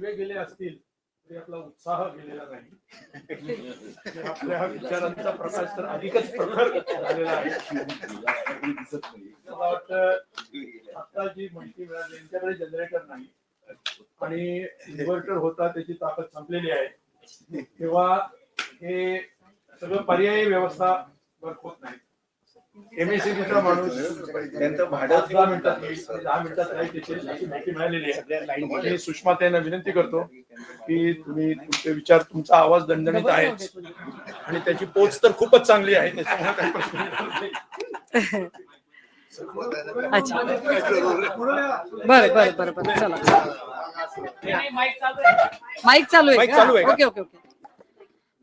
दिवे गेले असतील तरी आपला उत्साह गेलेला नाही. आपल्या विचारांचा प्रकाश तर अधिकच प्रखर झालेला आहे. मला वाटतं आता जी माहिती मिळाली यांच्याकडे जनरेटर नाही. आणि इन्व्हर्टर होता त्याची ताकद संपलेली आहे. तेव्हा हे सगळं पर्यायी व्यवस्था वर्क होत नाही. एमएससीबीचा माणूस त्यांचं भाडं पाच दहा मिनिटात? येईल आणि दहा मिनिटात नाही तिथे. अशी माहिती मिळालेली आहे. मी सुषमा त्यांना विनंती करतो की तुम्ही तुमचे विचार तुमचा आवाज दणदणीत आहे. आणि त्याची पोच तर खूपच चांगली आहे. त्याच्यामुळे काही प्रश्न नाही. अच्छा. बरं बरं बरं बरं. चला माईक चालू आहे माईक चालू आहे का? का? Okay okay okay.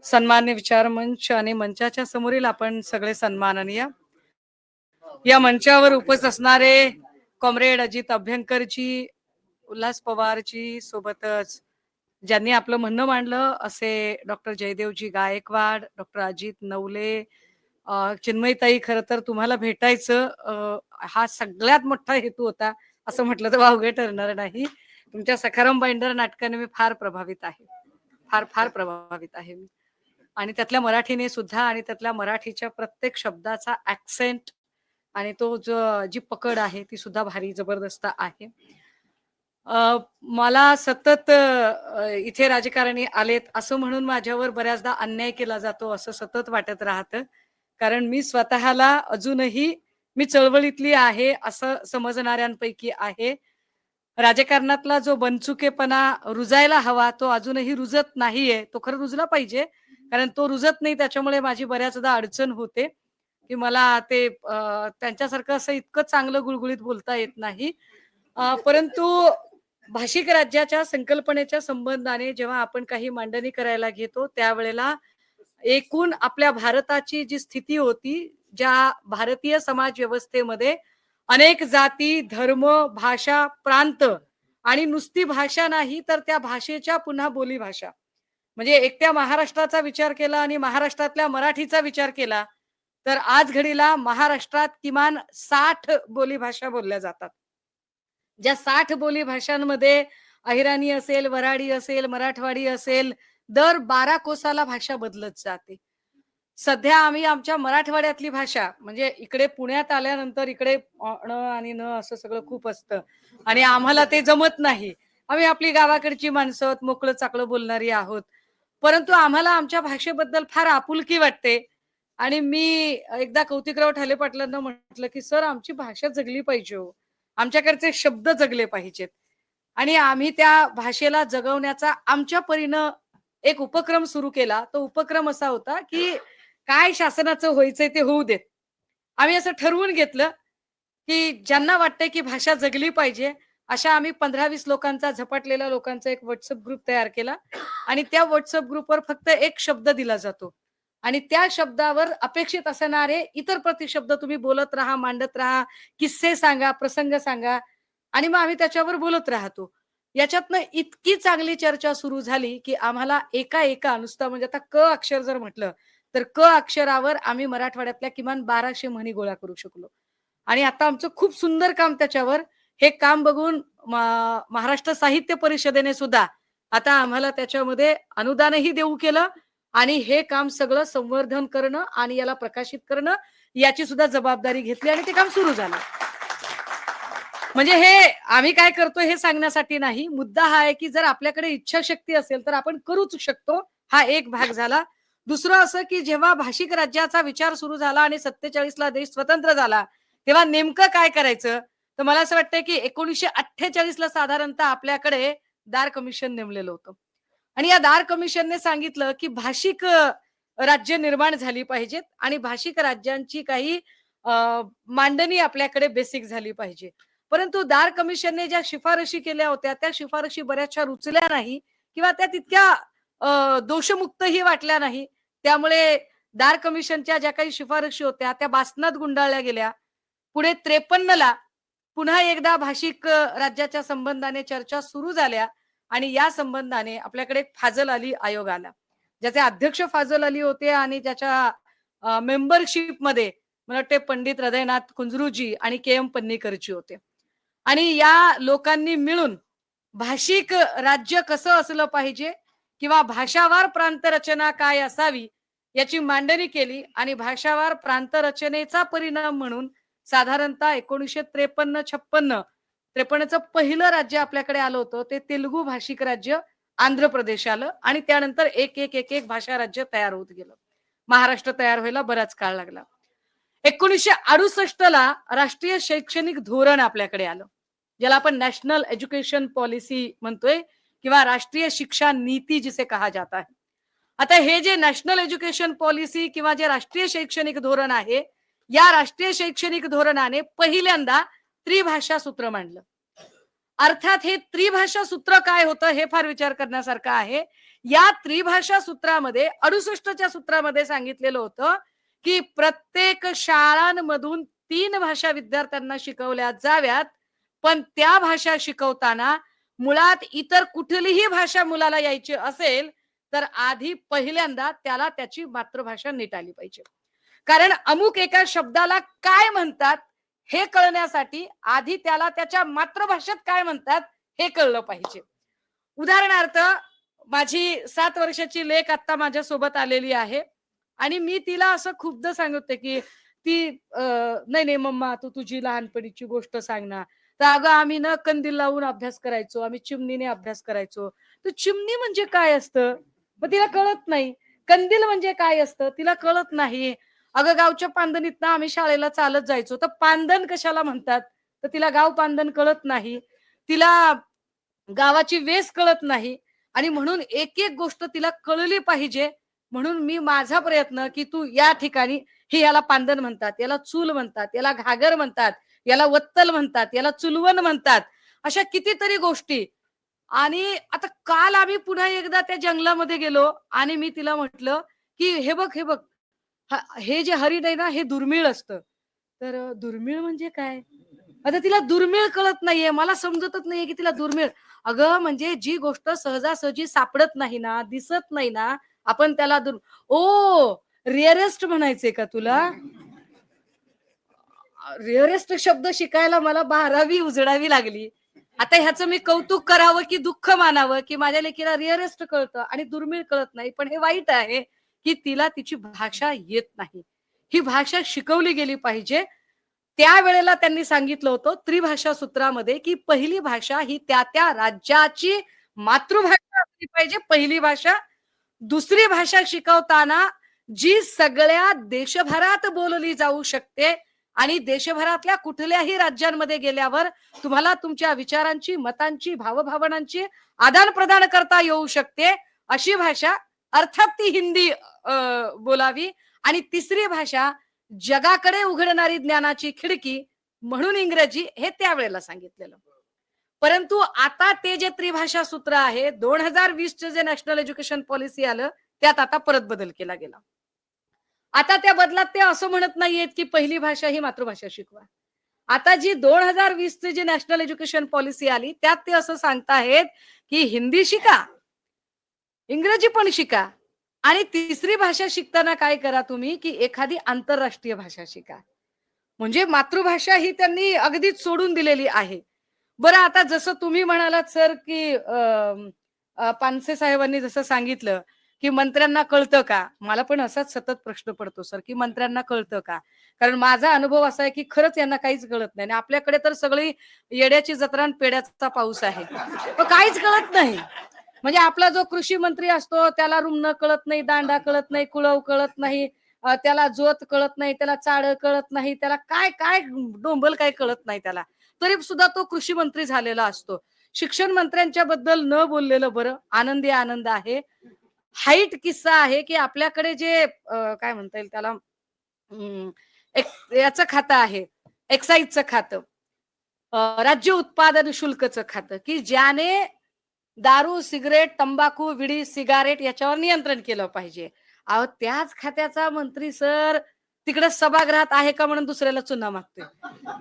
सन्मान्य विचार मंच आणि मंचाच्या समोरील आपण सगळे सन्माननीय या मंचावर उपस्थित असणारे कॉम्रेड अजित अभ्यंकरजी उल्हास पवारजी सोबतच ज्यांनी आपलं म्हणणं मांडलं असे डॉक्टर जयदेवजी गायकवाड डॉक्टर अजित नवले चिन्मयताई खरं तर तुम्हाला भेटायचं हा सगळ्यात मोठा हेतू होता असं म्हटलं तर वावगे ठरणार नाही. तुमच्या सखाराम बाइंडर नाटकाने मी फार प्रभावित आहे. फार फार प्रभावित आहे मी. आणि त्यातल्या मराठीने सुद्धा आणि त्यातल्या मराठीच्या प्रत्येक शब्दाचा ऍक्सेंट आणि तो जो जी पकड आहे ती सुद्धा भारी जबरदस्त आहे. मला सतत इथे राजकारणी आलेत असं म्हणून माझ्यावर बऱ्याचदा अन्याय केला जातो असं सतत वाटत राहतं. कारण मी स्वतःला अजूनही मी चळवळीतली आहे असं समजणाऱ्यांपैकी आहे. राजकारणातला जो बनचुकेपणा रुजायला हवा तो अजूनही रुजत नाहीये. तो खरं रुजला पाहिजे. कारण तो रुजत नाही त्याच्यामुळे माझी बऱ्याचदा अडचण होते. की मला ते त्यांच्यासारखं असं इतकं चांगलं गुळगुळीत बोलता येत नाही. परंतु भाषिक राज्याच्या संकल्पनेच्या संबंधाने जेव्हा आपण काही मांडणी करायला घेतो त्यावेळेला एकूण आपल्या भारताची जी स्थिती होती ज्या भारतीय समाज व्यवस्थेमध्ये अनेक जाती धर्म भाषा प्रांत आणि नुसती भाषा नाही तर त्या भाषेच्या पुन्हा बोली भाषा म्हणजे एकट्या महाराष्ट्राचा विचार केला आणि महाराष्ट्रातल्या मराठीचा विचार केला तर आज घडीला महाराष्ट्रात किमान साठ बोली भाषा बोलल्या जातात. ज्या साठ बोली भाषांमध्ये अहिराणी असेल वराडी असेल मराठवाडी असेल दर बारा कोसाला भाषा बदलत जाते. सध्या आम्ही आमच्या मराठवाड्यातली भाषा म्हणजे इकडे पुण्यात आल्यानंतर इकडे अण ण आणि न असं सगळं खूप असतं. आणि आम्हाला ते जमत नाही. आम्ही आपली गावाकडची माणसं आहोत मोकळं चाकळं बोलणारी आहोत. परंतु आम्हाला आमच्या भाषेबद्दल फार आपुलकी वाटते. आणि मी एकदा कौतिकराव ठाले पाटलांना म्हटलं की सर आमची भाषा जगली पाहिजे हो. आमच्याकडचे शब्द जगले पाहिजेत. आणि आम्ही त्या भाषेला जगवण्याचा आमच्या परीनं एक उपक्रम सुरू केला. तो उपक्रम असा होता की काय शासनाचं व्हायचंय ते होऊ देत. आम्ही असं ठरवून घेतलं की ज्यांना वाटतंय की भाषा जगली पाहिजे अशा आम्ही पंधरा वीस लोकांचा झपाटलेल्या लोकांचा एक व्हॉट्सअप ग्रुप तयार केला. आणि त्या व्हॉट्सअप ग्रुपवर फक्त एक शब्द दिला जातो. आणि त्या शब्दावर अपेक्षित असणारे इतर प्रतिशब्द तुम्ही बोलत राहा मांडत राहा किस्से सांगा प्रसंग सांगा आणि मग आम्ही त्याच्यावर बोलत राहतो. याच्यातनं इतकी चांगली चर्चा सुरू झाली की आम्हाला एका एका नुसतं म्हणजे आता क अक्षर जर म्हटलं तर क अक्षरावर आम्ही मराठवाड्यातल्या किमान बाराशे म्हणी गोळा करू शकलो. आणि आता आमचं खूप सुंदर काम त्याच्यावर. हे काम बघून महाराष्ट्र साहित्य परिषदेने सुद्धा आता आम्हाला त्याच्यामध्ये अनुदानही देऊ केलं आणि हे काम सगळं संवर्धन करणं आणि याला प्रकाशित करणं याची सुद्धा जबाबदारी घेतली आणि ते काम सुरू झालं. म्हणजे हे आम्ही काय करतो हे सांगण्यासाठी नाही. मुद्दा हा आहे की जर आपल्याकडे इच्छाशक्ती असेल तर आपण करूच शकतो. हा एक भाग झाला. दुसरं असं की जेव्हा भाषिक राज्याचा विचार सुरू झाला आणि सत्तेचाळीसला देश स्वतंत्र झाला तेव्हा नेमकं काय करायचं? तर मला असं वाटतं की एकोणीसशे अठ्ठेचाळीसला साधारणतः आपल्याकडे दार कमिशन नेमलेलं होतं. आणि या दार कमिशनने सांगितलं की भाषिक राज्य निर्माण झाली पाहिजेत आणि भाषिक राज्यांची काही अ, मांडणी आपल्याकडे बेसिक झाली पाहिजे. परंतु दार कमिशनने ज्या शिफारशी केल्या होत्या त्या शिफारशी बऱ्याचशा रुचल्या नाही किंवा त्या तितक्या अ, दोषमुक्तही वाटल्या नाही. त्यामुळे दार कमिशनच्या ज्या काही शिफारशी होत्या त्या बासनात गुंडाळल्या गेल्या. पुढे त्रेपन्न ला पुन्हा एकदा भाषिक राज्याच्या संबंधाने चर्चा सुरू झाल्या. आणि या संबंधाने आपल्याकडे फाजल अली आयोग आला. ज्याचे अध्यक्ष फाजल अली होते आणि ज्याच्या मेंबरशिपमध्ये मला वाटते पंडित हृदयनाथ कुंजरूजी आणि के एम पन्नीकरजी होते. आणि या लोकांनी मिळून भाषिक राज्य कसं असलं पाहिजे किंवा भाषावार प्रांत रचना काय असावी याची मांडणी केली आणि भाषावार प्रांत रचनेचा परिणाम म्हणून साधारणतः एकोणीसशे त्रेपन्न छप्पन्न त्रेपन्नचं पहिलं राज्य आपल्याकडे आलं होतं ते तेलुगू भाषिक राज्य आंध्र प्रदेश आलं आणि त्यानंतर एक एक एक एक भाषा राज्य तयार होत गेलं. महाराष्ट्र तयार व्हायला बराच काळ लागला. एकोणीसशे अडुसष्ट ला राष्ट्रीय शैक्षणिक धोरण आपल्याकडे आलं ज्याला आपण नॅशनल एज्युकेशन पॉलिसी म्हणतोय किंवा राष्ट्रीय शिक्षा नीती जिसे कहा जाता है. आता हे जे नॅशनल एज्युकेशन पॉलिसी किंवा जे राष्ट्रीय शैक्षणिक धोरण आहे या राष्ट्रीय शैक्षणिक धोरणाने पहिल्यांदा त्रिभाषा सूत्र मांडलं. अर्थात हे त्रिभाषा सूत्र काय होतं हे फार विचार करण्यासारखं आहे. या त्रिभाषा सूत्रामध्ये अडुसष्टच्या सूत्रामध्ये सांगितलेलं होतं की प्रत्येक शाळांमधून तीन भाषा विद्यार्थ्यांना शिकवल्या जाव्यात पण त्या भाषा शिकवताना मुळात इतर कुठलीही भाषा मुलाला यायची असेल तर आधी पहिल्यांदा त्याला त्याची मातृभाषा नीट आली पाहिजे. कारण अमुक एका शब्दाला काय म्हणतात हे कळण्यासाठी आधी त्याला त्याच्या मातृभाषेत काय म्हणतात हे कळलं पाहिजे. उदाहरणार्थ माझी सात वर्षाची लेख आता माझ्या सोबत आलेली आहे आणि मी तिला असं खूपदा सांगते की ती नाही नाही मम्मा तू तुझी लहानपणीची गोष्ट सांग ना. तर अगं आम्ही ना कंदील लावून अभ्यास करायचो आम्ही चिमणीने अभ्यास करायचो. तर चिमणी म्हणजे काय असतं? मग तिला कळत नाही. कंदील म्हणजे काय असतं? तिला कळत नाही. अगं गावच्या पांधणीतनं आम्ही शाळेला चालत जायचो. तर पांदण कशाला म्हणतात? तर तिला गाव पांदण कळत नाही. तिला गावाची वेस कळत नाही. आणि म्हणून एक एक गोष्ट तिला कळली पाहिजे. म्हणून मी माझा प्रयत्न की तू या ठिकाणी हे याला पांदण म्हणतात. याला चूल म्हणतात. याला घागर म्हणतात. याला वत्तल म्हणतात. याला चुलवण म्हणतात. अशा कितीतरी गोष्टी. आणि आता काल आम्ही पुन्हा एकदा त्या जंगलामध्ये गेलो आणि मी तिला म्हटलं की हे बघ हे बघ. हे जे हरिण आहे ना हे दुर्मिळ असतं. तर दुर्मिळ म्हणजे काय? आता तिला दुर्मिळ कळत नाहीये. मला समजतच नाहीये की तिला दुर्मिळ. अगं म्हणजे जी गोष्ट सहजासहजी सापडत नाही ना दिसत नाही ना आपण त्याला दुर् ओ रिअरेस्ट म्हणायचे का तुला? रिअरेस्ट शब्द शिकायला मला बारावी उजडावी लागली. आता ह्याचं मी कौतुक करावं की दुःख मानावं की माझ्या लेकीला रिअरेस्ट कळतं आणि दुर्मिळ कळत नाही पण हे वाईट आहे. की तिला तिची भाषा येत नाही. ही भाषा शिकवली गेली पाहिजे. त्यावेळेला त्यांनी सांगितलं होतं त्रिभाषा सूत्रामध्ये की पहिली भाषा ही त्या त्या राज्याची मातृभाषा असली पाहिजे. पहिली भाषा दुसरी भाषा शिकवताना जी सगळ्या देशभरात बोलली जाऊ शकते आणि देशभरातल्या कुठल्याही राज्यांमध्ये गेल्यावर तुम्हाला तुमच्या विचारांची मतांची भावभावनांची आदान प्रदान करता येऊ शकते. अशी भाषा अर्थात ती हिंदी बोलावी. आणि तिसरी भाषा जगाकडे उघडणारी ज्ञानाची खिडकी म्हणून इंग्रजी हे त्यावेळेला सांगितलेलं. परंतु आता ते जे त्रिभाषा सूत्र आहे दोन हजार वीसचं जे नॅशनल एज्युकेशन पॉलिसी आलं त्यात आता परत बदल केला गेला. आता त्या बदलात ते असं म्हणत नाहीयेत की पहिली भाषा ही मातृभाषा शिकवा. आता जी दोन हजार वीसची जी नॅशनल एज्युकेशन पॉलिसी आली त्यात ते असं सांगताहेत की हिंदी शिका इंग्रजी पण शिका आणि तिसरी भाषा शिकताना काय करा तुम्ही की एखादी आंतरराष्ट्रीय भाषा शिका. म्हणजे मातृभाषा ही त्यांनी अगदीच सोडून दिलेली आहे. बरं आता जसं तुम्ही म्हणालात सर की पानसे साहेबांनी जसं सांगितलं की मंत्र्यांना कळतं का? मला पण असाच सतत प्रश्न पडतो सर की मंत्र्यांना कळतं का? कारण माझा अनुभव असा आहे की खरंच यांना काहीच कळत नाही. आणि आपल्याकडे तर सगळी येड्याची जत्रा पेड्याचा पाऊस आहे. पण काहीच कळत नाही. म्हणजे आपला जो कृषी मंत्री असतो त्याला रुमणं कळत नाही दांडा कळत नाही कुळव कळत नाही त्याला जोत कळत नाही त्याला चाड कळत नाही त्याला काय काय डोंबल काय कळत नाही त्याला. तरी सुद्धा तो कृषी मंत्री झालेला असतो. शिक्षण मंत्र्यांच्या बद्दल न बोललेलं बरं आनंदी आनंद आहे. हाईट किस्सा आहे की आपल्याकडे जे काय म्हणता येईल त्याला याचं खातं आहे एक्साईजचं खातं. राज्य उत्पादन शुल्कचं खातं की ज्याने दारू सिगरेट तंबाखू विडी सिगारेट याच्यावर नियंत्रण केलं पाहिजे. अहो त्याच खात्याचा मंत्री सर तिकडे सभागृहात आहे का म्हणून दुसऱ्याला चुना मागतोय?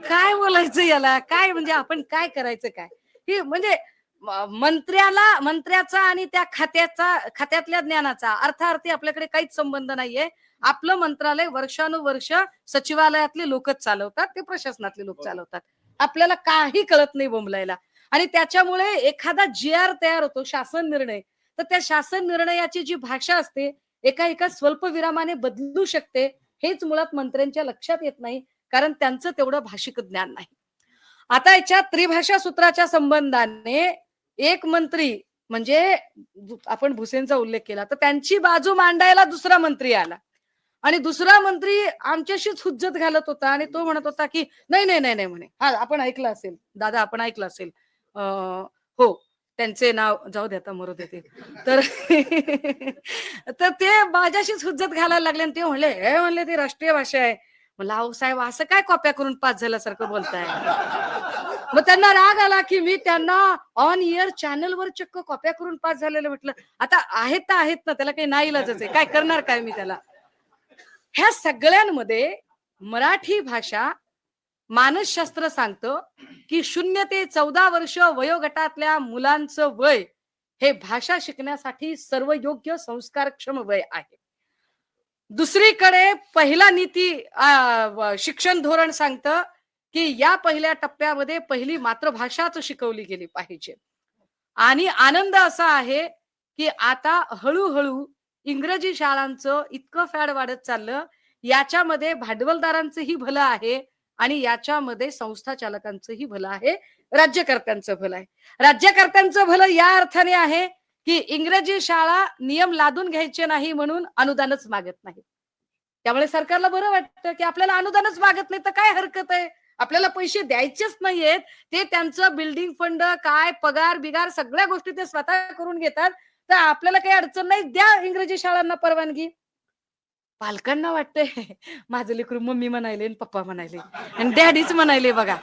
काय बोलायचं याला? काय म्हणजे आपण काय करायचं काय? ही म्हणजे मंत्र्याला मंत्र्याचा आणि त्या खात्याचा खात्यातल्या ज्ञानाचा अर्थार्थी आपल्याकडे काहीच संबंध नाहीये. आपलं मंत्रालय वर्षानुवर्ष सचिवालयातले लोकच चालवतात ते प्रशासनातले लोक चालवतात. आपल्याला काही कळत नाही बोंबलायला. आणि त्याच्यामुळे एखादा जी आर तयार होतो शासन निर्णय. तर त्या शासन निर्णयाची जी भाषा असते एका एका स्वल्प विरामाने बदलू शकते हेच मुळात मंत्र्यांच्या लक्षात येत नाही कारण त्यांचं तेवढं भाषिक ज्ञान नाही. आता याच्या त्रिभाषा सूत्राच्या संबंधाने एक मंत्री म्हणजे आपण भुसेंचा उल्लेख केला तर त्यांची बाजू मांडायला दुसरा मंत्री आला. आणि दुसरा मंत्री आमच्याशीच हुज्जत घालत होता आणि तो म्हणत होता की नाही नाही नाही नाही म्हणे. हा आपण ऐकलं असेल. दादा आपण ऐकलं असेल. हो त्यांचे नाव जाऊ देता मरू देते तर तर ते माझ्याशीच हुज्जत घालायला लागले आणि ते म्हणले हे म्हणले ती राष्ट्रीय भाषा आहे. म्हणलं अहो साहेब असं काय कॉप्या करून पास झाल्यासारखं बोलताय? मग त्यांना राग आला की मी त्यांना ऑन इयर चॅनलवर चक्क कॉप्या करून पास झालेलं म्हटलं. आता आहेत तर आहेत ना त्याला काही नाही इलाजच आहे. काय करणार काय मी त्याला? ह्या सगळ्यांमध्ये मराठी भाषा मानसशास्त्र सांगतं की शून्य ते चौदा वर्ष वयोगटातल्या मुलांचं वय हे भाषा शिकण्यासाठी सर्व योग्य संस्कारक्षम वय आहे. दुसरीकडे पहिला नीती शिक्षण धोरण सांगतं की या पहिल्या टप्प्यामध्ये पहिली मातृभाषाच शिकवली गेली पाहिजे. आणि आनंद असा आहे की आता हळूहळू इंग्रजी शाळांचं इतकं फॅड वाढत चाललं याच्यामध्ये भांडवलदारांचंही भलं आहे आणि याच्यामध्ये संस्था चालकांचंही भलं आहे राज्यकर्त्यांचं भलं आहे. राज्यकर्त्यांचं भलं या अर्थाने आहे की इंग्रजी शाळा नियम लादून घ्यायचे नाही म्हणून अनुदानच मागत नाही. त्यामुळे सरकारला बरं वाटतं की आपल्याला अनुदानच मागत नाही तर काय हरकत आहे? आपल्याला पैसे द्यायचेच नाहीयेत. ते त्यांचं बिल्डिंग फंड काय पगार बिगार सगळ्या गोष्टी ते स्वतः करून घेतात. तर आपल्याला काही अडचण नाही द्या इंग्रजी शाळांना परवानगी. पालकांना वाटतंय. माझं लेकरू मम्मी म्हणायले आणि पप्पा म्हणायले. आणि डॅडीच म्हणायले बघा.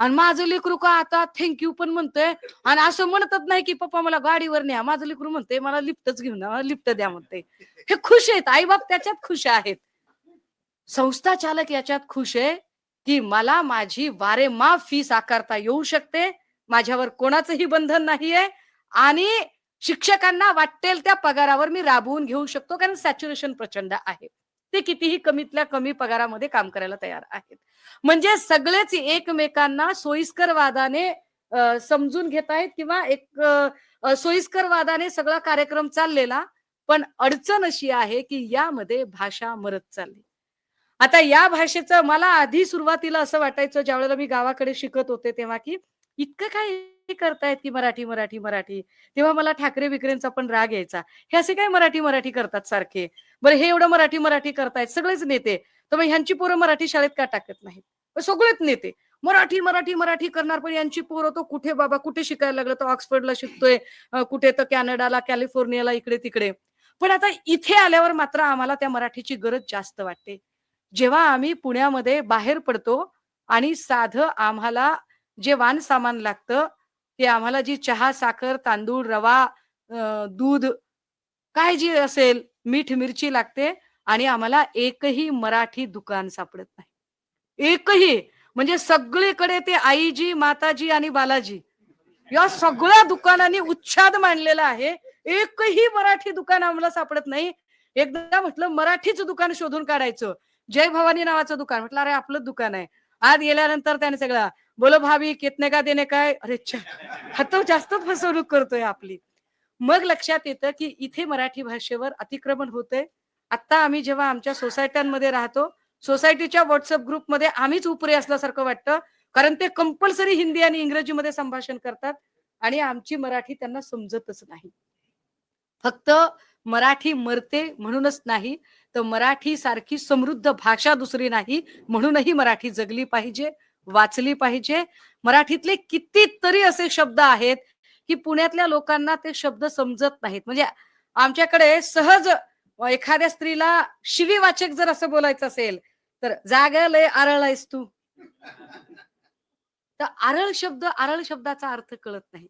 आणि माझं लेकरू का आता थँक्यू पण म्हणतोय. आणि असं म्हणतच नाही की पप्पा मला गाडीवर न्या. माझं लेकरू म्हणतंय मला लिफ्टच घेऊन द्या, मला लिफ्ट द्या म्हणते हे खुश आहेत. आई बाप त्याच्यात खुश आहेत. संस्था चालक याच्यात खुश आहे की मला माझी वारेमाफ फीस आकारता येऊ शकते. माझ्यावर कोणाचंही बंधन नाहीये. आणि शिक्षकांना वाटेल त्या पगारावर मी राबवून घेऊ शकतो कारण सॅच्युरेशन प्रचंड आहे. ते कितीही कमीतल्या कमी पगारामध्ये काम करायला तयार आहेत. म्हणजे सगळेच एकमेकांना सोयीस्कर वादाने समजून घेत आहेत किंवा एक सोयीस्कर वादाने सगळा कार्यक्रम चाललेला पण अडचण अशी आहे की यामध्ये भाषा मरत चालली. आता या भाषेचं मला आधी सुरुवातीला असं वाटायचं ज्यावेळेला मी गावाकडे शिकत होते तेव्हा की इतकं काय करतायत की मराठी मराठी मराठी. तेव्हा मला ठाकरे विक्रेंचा पण राग यायचा. हे असे काय मराठी मराठी करतात सारखे? बरं हे एवढं मराठी मराठी करतायत सगळेच नेते. तर मग ह्यांची पोरं मराठी शाळेत का टाकत नाहीत? सगळेच नेते. मराठी मराठी मराठी करणार पण यांची पोरं तो कुठे बाबा कुठे शिकायला लागलं? तर ऑक्सफर्डला शिकतोय कुठे तर कॅनडाला कॅलिफोर्नियाला इकडे तिकडे. पण आता इथे आल्यावर मात्र आम्हाला त्या मराठीची गरज जास्त वाटते. जेव्हा आम्ही पुण्यामध्ये बाहेर पडतो आणि साधं आम्हाला जे वान सामान लागतं ते आम्हाला जी चहा साखर तांदूळ रवा दूध काय जी असेल मीठ मिरची लागते आणि आम्हाला एकही मराठी दुकान सापडत नाही. एकही म्हणजे सगळीकडे ते आईजी माताजी आणि बालाजी या सगळ्या दुकानांनी उच्छाद मांडलेला आहे. एकही मराठी दुकान आम्हाला सापडत नाही. एकदा म्हटलं मराठीच दुकान शोधून काढायचं. जय भवानी नावाचं दुकान. म्हटलं अरे आपलं दुकान आहे. आत गेल्यानंतर त्याने सगळं बोलो भाभी कितने का देणे काय अरे छा, हा तो जास्तच फसवणूक करतोय आपली. मग लक्षात येतं की इथे मराठी भाषेवर अतिक्रमण होतंय. आता आम्ही जेव्हा आमच्या सोसायट्यांमध्ये राहतो सोसायटीच्या व्हॉट्सअप ग्रुपमध्ये आम्हीच उपरे असल्यासारखं वाटतं कारण ते कंपल्सरी हिंदी आणि इंग्रजीमध्ये संभाषण करतात आणि आमची मराठी त्यांना समजतच नाही. फक्त मराठी मरते म्हणूनच नाही तर मराठी सारखी समृद्ध भाषा दुसरी नाही म्हणूनही मराठी जगली पाहिजे वाचली पाहिजे. मराठीतले कितीतरी असे शब्द आहेत की पुण्यातल्या लोकांना ते शब्द समजत नाहीत. म्हणजे आमच्याकडे सहज एखाद्या स्त्रीला शिवीवाचक जर असं बोलायचं असेल तर जागा लय आरळ आहेस तू. तर आरळ शब्द आरळ शब्दाचा अर्थ कळत नाही.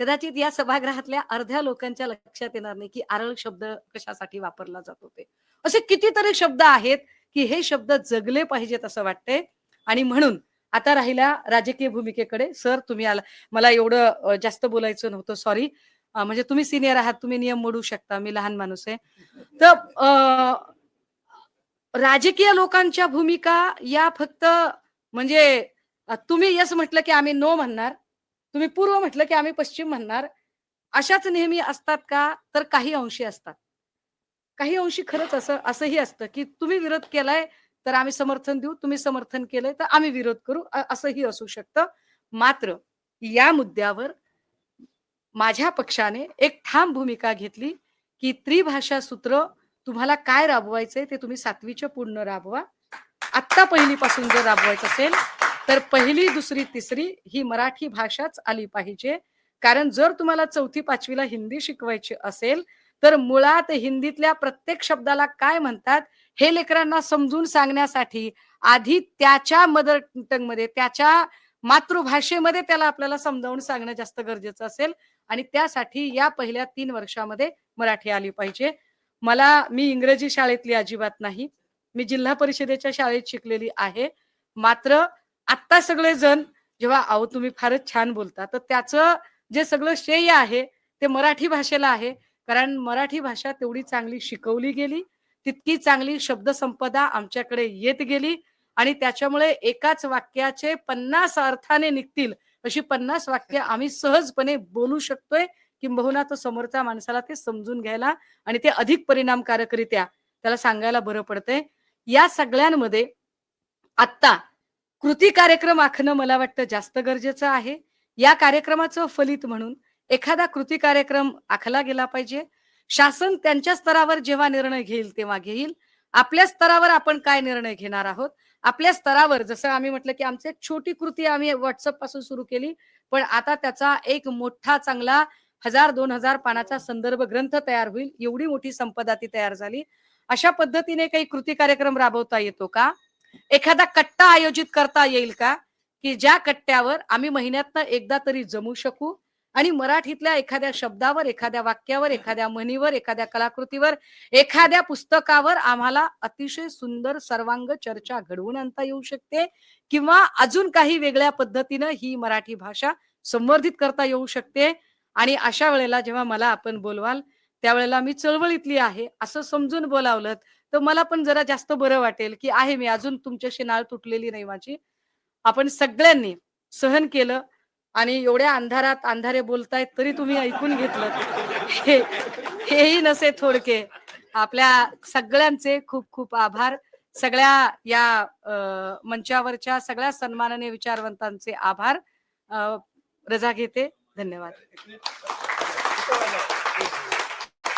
कदाचित या सभागृहातल्या अर्ध्या लोकांच्या लक्षात येणार नाही की आरळ शब्द कशासाठी वापरला जातो ते. असे कितीतरी शब्द आहेत की हे शब्द जगले पाहिजेत असं वाटतंय. आणि म्हणून आता राहिल्या राजकीय भूमिकेकडे. सर तुम्ही आला. मला एवढं जास्त बोलायचं नव्हतं. सॉरी म्हणजे तुम्ही सिनियर आहात तुम्ही नियम मोडू शकता. मी लहान माणूस आहे. तर अ, राजकीय लोकांच्या भूमिका या फक्त म्हणजे तुम्ही यस म्हटलं की आम्ही नो म्हणणार. तुम्ही पूर्व म्हटलं की आम्ही पश्चिम म्हणणार. अशाच नेहमी असतात का? तर काही अंशी असतात. काही अंशी खरंच असं असंही असतं की तुम्ही विरोध केलाय तर आम्ही समर्थन देऊ. तुम्ही समर्थन केलंय तर आम्ही विरोध करू. असंही असू शकतं. मात्र या मुद्द्यावर माझ्या पक्षाने एक ठाम भूमिका घेतली की त्रिभाषा सूत्र तुम्हाला काय राबवायचंय ते तुम्ही सातवीच्या पूर्ण राबवा. आत्ता पहिलीपासून जर राबवायचं असेल तर पहिली दुसरी तिसरी ही मराठी भाषाच आली पाहिजे. कारण जर तुम्हाला चौथी पाचवीला हिंदी शिकवायची असेल तर मुळात हिंदीतल्या प्रत्येक शब्दाला काय म्हणतात? हे लेकरांना समजून सांगण्यासाठी आधी त्याच्या मदर टंगमध्ये त्याच्या मातृभाषेमध्ये त्याला आपल्याला समजावून सांगणं जास्त गरजेचं असेल. आणि त्यासाठी या पहिल्या तीन वर्षामध्ये मराठी आली पाहिजे. मला मी इंग्रजी शाळेतली अजिबात नाही. मी जिल्हा परिषदेच्या शाळेत शिकलेली आहे. मात्र आत्ता सगळे जण जेव्हा अहो तुम्ही फारच छान बोलता तर त्याचं जे सगळं श्रेय आहे ते मराठी भाषेला आहे. कारण मराठी भाषा तेवढी चांगली शिकवली गेली तितकी चांगली शब्दसंपदा आमच्याकडे येत गेली आणि त्याच्यामुळे एकाच वाक्याचे पन्नास अर्थाने निघतील अशी पन्नास वाक्य आम्ही सहजपणे बोलू शकतोय किंबहुना तो समोरच्या माणसाला ते समजून घ्यायला आणि ते अधिक परिणामकारकरित्या त्याला सांगायला बरं पडतंय. या सगळ्यांमध्ये आत्ता कृती कार्यक्रम आखणं मला वाटतं जास्त गरजेचं आहे. या कार्यक्रमाचं फलित म्हणून एखादा कृती कार्यक्रम आखला गेला पाहिजे. शासन त्यांच्या स्तरावर जेव्हा निर्णय घेईल तेव्हा घेईल. आपल्या स्तरावर आपण काय निर्णय घेणार आहोत? आपल्या स्तरावर जसं आम्ही म्हटलं की आमची एक छोटी कृती आम्ही व्हॉट्सअपपासून सुरू केली पण आता त्याचा एक मोठा चांगला हजार दोन हजार पानाचा संदर्भ ग्रंथ तयार होईल. एवढी मोठी संपदा ती तयार झाली. अशा पद्धतीने काही कृती कार्यक्रम राबवता येतो का? एखादा कट्टा आयोजित करता येईल का? की ज्या कट्ट्यावर आम्ही महिन्यातनं एकदा तरी जमू शकू आणि मराठीतल्या एखाद्या शब्दावर एखाद्या वाक्यावर एखाद्या म्हणीवर एखाद्या कलाकृतीवर एखाद्या पुस्तकावर आम्हाला अतिशय सुंदर सर्वांग चर्चा घडवून आणता येऊ शकते किंवा अजून काही वेगळ्या पद्धतीनं ही मराठी भाषा संवर्धित करता येऊ शकते. आणि अशा वेळेला जेव्हा मला आपण बोलवाल त्यावेळेला मी चळवळीतली आहे असं समजून बोलावलं तर मला पण जरा जास्त बरं वाटेल की आहे मी अजून तुमच्याशी नाळ तुटलेली नाही माझी. आपण सगळ्यांनी सहन केलं आणि एवढ्या अंधारात अंधारे बोलतायत तरी तुम्ही ऐकून घेतलं. हे हेही नसे थोडके. आपल्या सगळ्यांचे खूप खूप आभार. सगळ्या या मंचावरच्या सगळ्या सन्माननीय विचारवंतांचे आभार. रजा घेते. धन्यवाद.